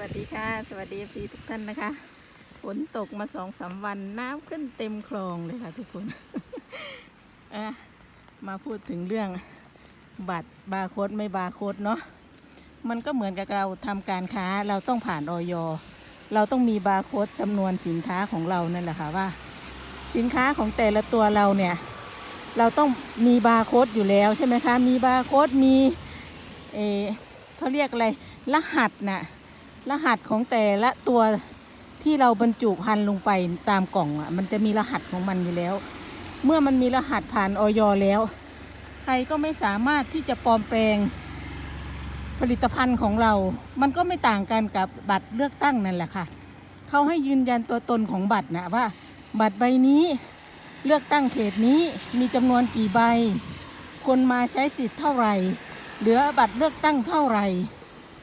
วัสดีค่ะ สวัสดีพี่ทุกท่านนะคะ ฝนตกมาสองสามวันน้ำขึ้นเต็มคลองเลยค่ะทุกคนมาพูดถึงเรื่องบัตรบาร์โค้ดไม่บาร์โค้ดเนาะมันก็เหมือนกับเราทำการค้าเราต้องผ่านออยเราต้องมีบาร์โค้ดจำนวนสินค้าของเรานั่นแหละค่ะว่า สินค้าของแต่ละตัวเราเนี่ย เราต้องมีบาร์โค้ดอยู่แล้วใช่ไหมคะ มีบาร์โค้ดมีเออเขาเรียกอะไรรหัสน่ะ รหัสของแต่ละตัวที่เราบรรจุพันลงไปตามกล่องอะ มันจะมีรหัสของมันอยู่แล้ว เมื่อมันมีรหัสผ่านออยแล้ว ใครก็ไม่สามารถที่จะปลอมแปลงผลิตภัณฑ์ของเรา มันก็ไม่ต่างกันกับบัตรเลือกตั้งนั่นแหละค่ะ เขาให้ยืนยันตัวตนของบัตรนะว่า บัตรใบนี้เลือกตั้งเขตนี้มีจำนวนกี่ใบ คนมาใช้สิทธิ์เท่าไหร่ เหลือบัตรเลือกตั้งเท่าไหร่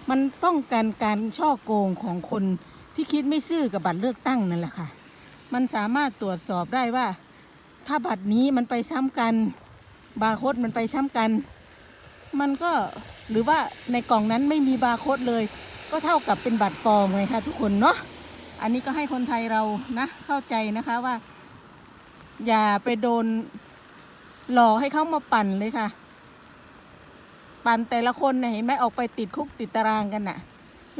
มันป้องกันการช่อโกงของคนที่คิดไม่ซื่อกับบัตรเลือกตั้งนั่นแหละค่ะ มันสามารถตรวจสอบได้ว่า ถ้าบัตรนี้มันไปซ้ำกัน บาร์โค้ดมันไปซ้ำกัน มันก็หรือว่าในกล่องนั้นไม่มีบาร์โค้ดเลย ก็เท่ากับเป็นบัตรปลอมไงคะทุกคนเนาะ อันนี้ก็ให้คนไทยเรานะเข้าใจนะคะว่า อย่าไปโดนหลอกให้เขามาปั่นเลยค่ะ ปั่นแต่ละคนเนี่ยเห็นไหมออกไปติดคุกติดตารางกันน่ะ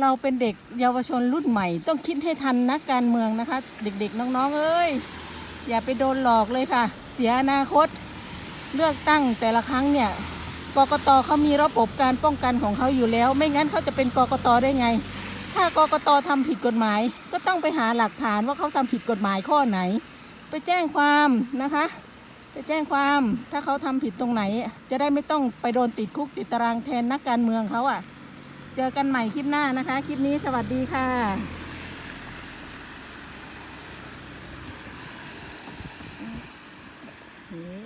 เราเป็นเด็กเยาวชนรุ่นใหม่ ต้องคิดให้ทันนักการเมืองนะคะ เด็กๆน้องๆเอ้ยอย่าไปโดนหลอกเลยค่ะ เสียอนาคต เลือกตั้งแต่ละครั้งเนี่ยกกตเขามีระบบการป้องกันของเขาอยู่แล้ว ไม่งั้นเขาจะเป็นกกตได้ไง ถ้ากกตทำผิดกฎหมาย ก็ต้องไปหาหลักฐานว่าเขาทำผิดกฎหมายข้อไหน ไปแจ้งความนะคะ ไปแจ้งความถ้าเขาทำผิดตรงไหน จะได้ไม่ต้องไปโดนติดคุกติดตารางแทนนักการเมืองเขาอะ่ะ เจอกันใหม่คลิปหน้านะคะ คลิปนี้สวัสดีค่ะเอ๊ะ